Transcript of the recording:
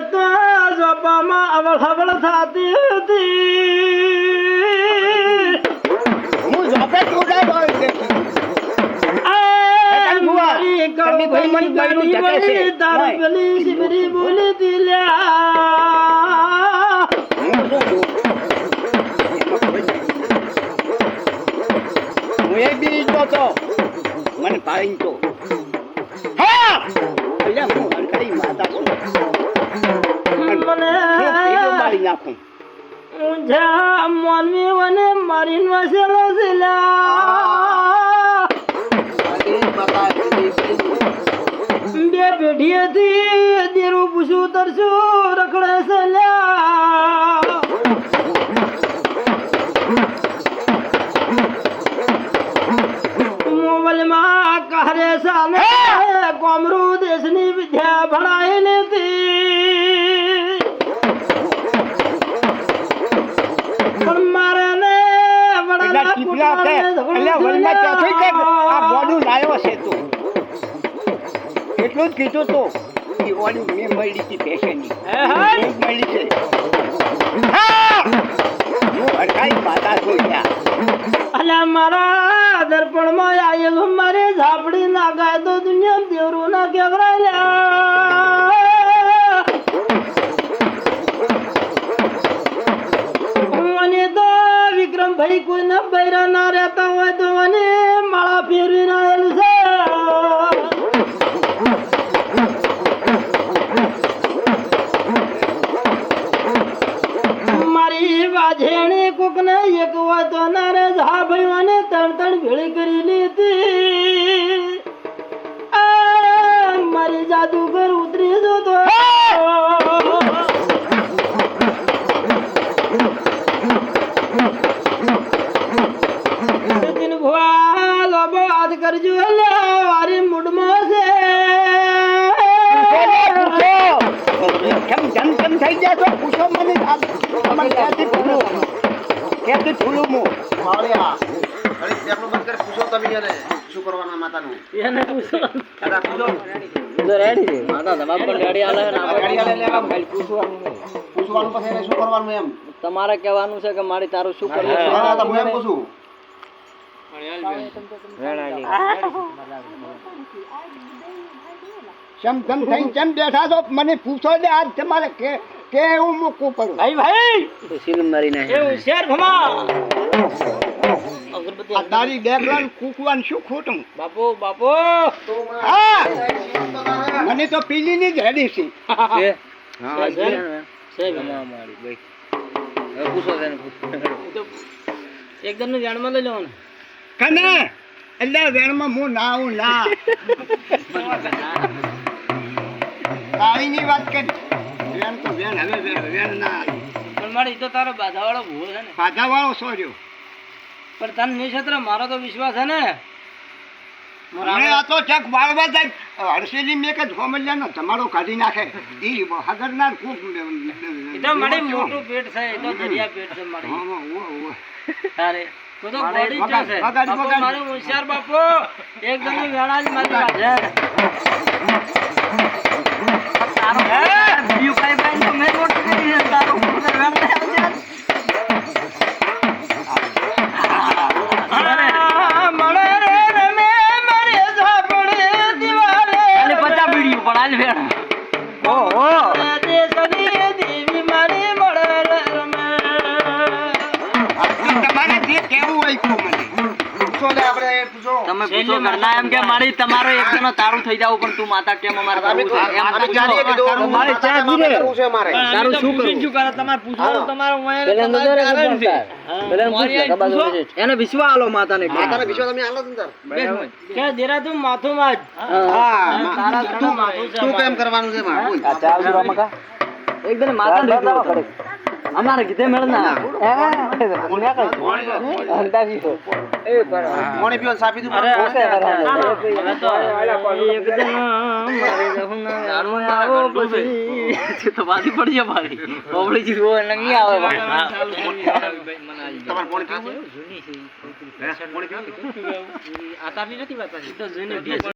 તો જોપામાં અવળ હવળ થતી હતી. હું જોપે ચોટાઈ ગયો છે. મને ભાઈ. તો. હા! અલ્યા હું હરખડી માતા છું. મને. મારી નાખું. ઊંઝા માનવી વને મારીને વસેલો છેલા બી- પેઢીએથી દેરું પૂછું તરશું રખડે છે લ્યા. મોબાઈલમાં કહરે સામે કોમરૂ દેશની વિદ્યા ભણાઈ લીધી અલ્યા વનમાં ચોથી છે આ બોડું લાવ્યો છે તું. એટલું જ કીધું તું. કે ઓલી મેં મળી હતી પેશનની હે હે મેં મળી છે. હું. હરખાઈ માતા છું યાર મારા દર્પણમાં આયેલું મારે ઝાપડી ના ગાય તો દુનિયા દેવરું ના કેવરાય મને તો વિક્રમભાઈ કોઈના બૈરા ના રહેતા હોય તો મને માળા ફેરવીને આયેલું છે. મારી વાજેણી કોકને એક હોય તો નારે જા ભાઈઓને ત્રણ ત્રણ ભેળી કરી લીધી. મારી જાદુગર ઉતરી જો તો સચિન ભુવા લોબો યાદ કરજો એટલે વારી મૂડમાં છે. કેમ જમ જમ થઈ ગયા તો પૂછો મને. તમારે ક્યાંથી ભૂલું ક્યાંથી ભૂલું હું? કરવાના કરવાનું કેવાનું છે કે મારી તારું શું કરવું ચમ થઈને ચમ બેઠા છો? મને પૂછો દે આજ તમારે કે કે હું મૂકવું પડું? ભાઈ ભાઈ! તો સીલ મારી એ નાખે. હોશિયાર ભમા આ તારી ડેકલાન કૂકવાન શું ખોટું? બાપો બાપો! મને તો પીલી ની જ હેડી છે. હા, મારી ભાઈ. પૂછો તેને. એકદમનું જાણમાં લઈ લેવાનું. કને? એટલે વેણમાં હું ના આવું ના. તારીની વાત કરી. વેણ તો વેણ. હવે વેણ વેણ ના. પણ મારે તો તારો બાધાવાળો ભૂવો છે ને. પાછા વાળો સોર્યો પણ તને નહીં મારો તો વિશ્વાસ છે ને. મને આ તો ચક વાળવા જાય. હર્ષેલી મેં કે ને તમારો કાઢી નાખે. હગરનાર ખૂબ એ તો મારી મોટું પેટ છે એ તો દરિયા પેટ છે મારે. હા, તો તો. મારે હોશિયાર બાપુ. એકદમ વેળા જ મારી પાસે તમે પૂછો ઘરના એમ કે મારી તમારો એક જણો તારું થઈ જાવ પણ તું માતા કેમ અમારે તારું છે? એમ તો. જાણીએ કીધું મારે ચા કરવું છે મારે. તારું શું કરું? શું કરે તમારે પૂછવાનું તમારો તમારું પેલા નજર આવે છે. પેલા પૂછ. એને વિશ્વા આલો માતાને કે. માતાને વિશ્વાસ તમે આલો જ કે દેરા તું માથું માં જ. હા. તારા તું માથું છે શું કેમ કરવાનું છે મારે? બોલ. એકદમ માતાને રીતનો હતો. અમારે કીધે મેળ ના એ બરાબર. પાણી પીવાનું સાપી દીધું અરે, તો એકદમ તો બાજી પડી જાય મારી. ઓબળી આવે તમારે પીવું પીવું? નથી વાત તો